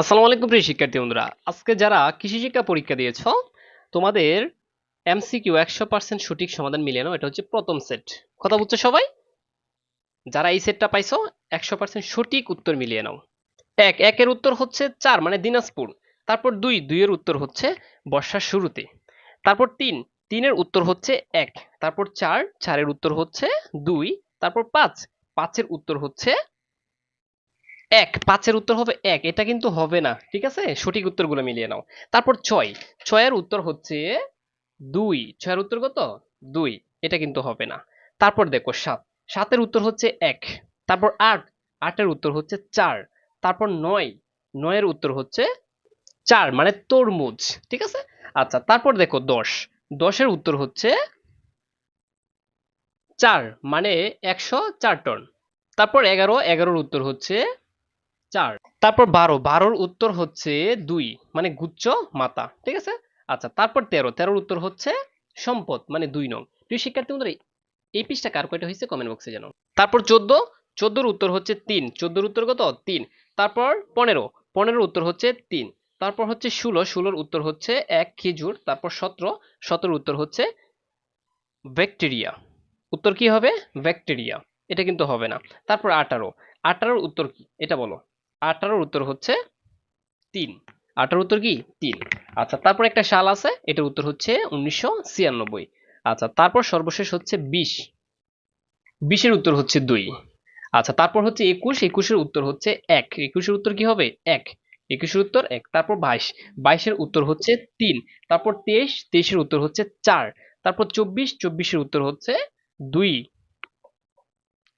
আসসালামু আলাইকুম প্রিয় শিক্ষার্থী বন্ধুরা। আজকে যারা কৃষি শিক্ষা পরীক্ষা দিয়েছ, তোমাদের এমসিকিউ একশো পার্সেন্ট সঠিক সমাধান মিলিয়ে নাও, এটা হচ্ছে প্রথম সেট কথা বুঝছ সবাই? যারা এই সেটটা পাইছো, একশো পার্সেন্ট সঠিক উত্তর মিলিয়ে নাও। এক, একের উত্তর হচ্ছে চার মানে দিনাজপুর। তারপর দুই, দুইয়ের উত্তর হচ্ছে বর্ষার শুরুতে। তারপর তিন, তিনের উত্তর হচ্ছে এক। তারপর চার, চারের উত্তর হচ্ছে দুই। তারপর পাঁচ, পাঁচের উত্তর হচ্ছে এক, পাঁচের উত্তর হবে এক, এটা কিন্তু হবে না, ঠিক আছে? সঠিক উত্তরগুলো মিলিয়ে নাও। তারপর ছয়, ছয়ের উত্তর হচ্ছে দুই, ছয়ের উত্তর কত? দুই, এটা কিন্তু হবে না। তারপর দেখো সাত, সাতের উত্তর হচ্ছে এক, তারপর আট, আটের উত্তর হচ্ছে চার, তারপর নয়, নয়ের উত্তর হচ্ছে চার মানে তরমুজ, ঠিক আছে? আচ্ছা তারপর দেখো দশ, দশের উত্তর হচ্ছে চার মানে একশো চার টন। তারপর এগারো, এগারোর উত্তর হচ্ছে চার। তারপর বারো। বারোর উত্তর হচ্ছে দুই মানে গুচ্ছ মাতা, ঠিক আছে? আচ্ছা তারপর তেরো। তেরোর উত্তর হচ্ছে সম্পদ মানে দুই নং। প্রিয় শিক্ষার্থী বন্ধুরা, এই পৃষ্ঠা কার কয়টা হয়েছে? কমেন্ট বক্সে জানাও। তারপর চোদ্দ। চোদ্দোর উত্তর হচ্ছে তিন। চোদ্দোর উত্তর কত? তিন। তারপর পনেরো। পনেরোর উত্তর হচ্ছে তিন। তারপর হচ্ছে ষোলো। ষোলোর উত্তর হচ্ছে এক খেজুর। তারপর সতেরো। সতেরোর উত্তর হচ্ছে ব্যাকটেরিয়া। উত্তর কি হবে? ব্যাকটেরিয়া। এটা কিন্তু হবে না। তারপর আঠারো। আঠারোর উত্তর কি? এটা বলো। আঠারোর উত্তর হচ্ছে তিন। আঠারোর উত্তর কি? তিন। আচ্ছা তারপর একটা সাল আছে, এটার উত্তর হচ্ছে উনিশশো ছিয়ানব্বই। আচ্ছা তারপর সর্বশেষ হচ্ছে বিশ। বিশের উত্তর হচ্ছে দুই। আচ্ছা তারপর হচ্ছে একুশ, একুশের উত্তর হচ্ছে এক। একুশের উত্তর কি হবে? এক। একুশের উত্তর এক, তারপর বাইশ। বাইশের উত্তর হচ্ছে তিন, তারপর তেইশ, তেইশের উত্তর হচ্ছে চার, তারপর চব্বিশ, চব্বিশের উত্তর হচ্ছে দুই।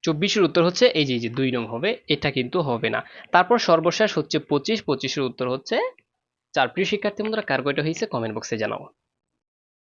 চব্বিশের উত্তর হচ্ছে এই যে যে দুই নং হবে, এটা কিন্তু হবে না। তারপর সর্বশেষ হচ্ছে পঁচিশ, পঁচিশের উত্তর হচ্ছে চার। প্রিয় শিক্ষার্থী বন্ধুরা, কার কয়টা হয়েছে? কমেন্ট বক্সে জানাও।